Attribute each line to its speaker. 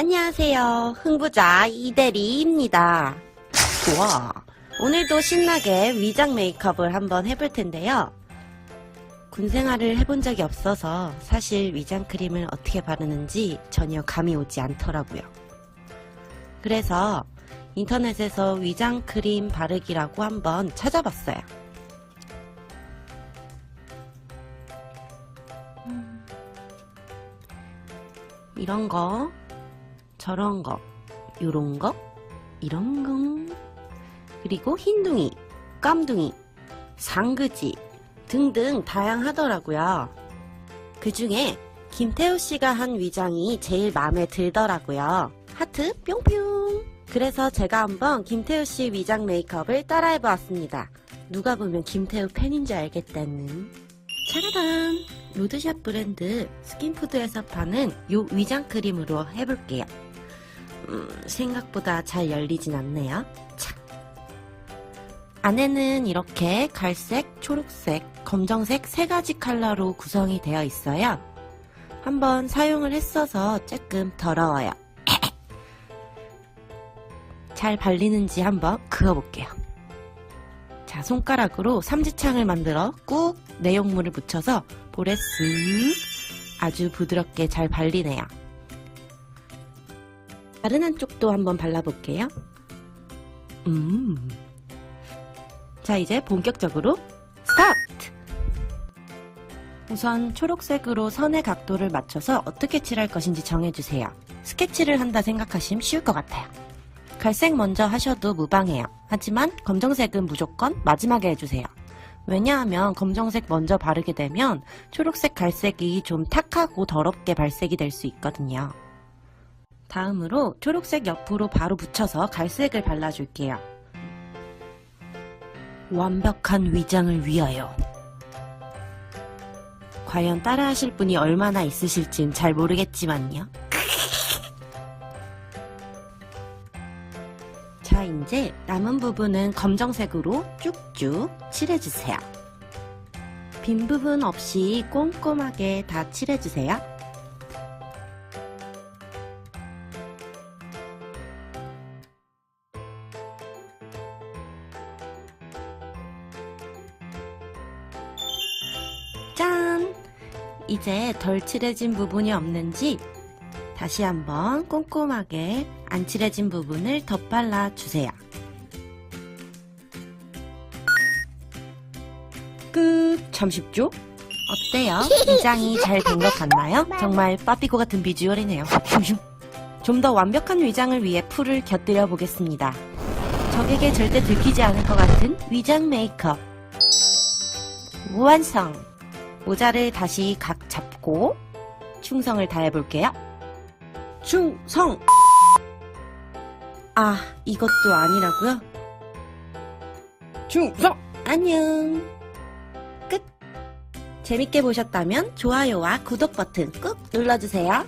Speaker 1: 안녕하세요. 흥부자 이대리입니다. 좋아. 오늘도 신나게 위장 메이크업을 한번 해볼 텐데요. 군 생활을 해본 적이 없어서 사실 위장 크림을 어떻게 바르는지 전혀 감이 오지 않더라고요. 그래서 인터넷에서 위장 크림 바르기라고 한번 찾아봤어요. 음. 이런 거, 저런 거, 요런 거, 이런 거, 그리고 흰둥이, 깜둥이, 상그지 등등 다양하더라고요. 그 중에 김태우 씨가 한 위장이 제일 마음에 들더라고요. 하트 뿅뿅. 그래서 제가 한번 김태우 씨 위장 메이크업을 따라해 보았습니다. 누가 보면 김태우 팬인 줄 알겠다는. 짜라란! 로드샵 브랜드 스킨푸드에서 파는 요 위장 크림으로 해볼게요. 음, 생각보다 잘 열리진 않네요. 참. 안에는 이렇게 갈색, 초록색, 검정색 세 가지 컬러로 구성이 되어 있어요. 한번 사용을 했어서 조금 더러워요. 잘 발리는지 한번 그어볼게요. 자, 손가락으로 삼지창을 만들어 꾹 내용물을 묻혀서 볼에 쓱 아주 부드럽게 잘 발리네요. 다른 한쪽도 한번 발라볼게요. 음. 자, 이제 본격적으로 스타트! 우선 초록색으로 선의 각도를 맞춰서 어떻게 칠할 것인지 정해주세요. 스케치를 한다 생각하시면 쉬울 것 같아요. 갈색 먼저 하셔도 무방해요. 하지만 검정색은 무조건 마지막에 해주세요. 왜냐하면 검정색 먼저 바르게 되면 초록색 갈색이 좀 탁하고 더럽게 발색이 될 수 있거든요. 다음으로 초록색 옆으로 바로 붙여서 갈색을 발라줄게요. 완벽한 위장을 위하여. 과연 따라하실 분이 얼마나 있으실진 잘 모르겠지만요. 자, 이제 남은 부분은 검정색으로 쭉쭉 칠해주세요. 빈 부분 없이 꼼꼼하게 다 칠해주세요. 이제 덜 칠해진 부분이 없는지 다시 한번 꼼꼼하게 안 칠해진 부분을 덧발라 주세요. 끝! 참 쉽죠? 어때요? 위장이 잘 된 것 같나요? 정말 빠삐고 같은 비주얼이네요. 좀 더 완벽한 위장을 위해 풀을 곁들여 보겠습니다. 적에게 절대 들키지 않을 것 같은 위장 메이크업. 완성! 모자를 다시 각 잡고 충성을 다해 볼게요. 충성! 아, 이것도 아니라고요? 충성! 안녕! 끝! 재밌게 보셨다면 좋아요와 구독 버튼 꾹 눌러주세요.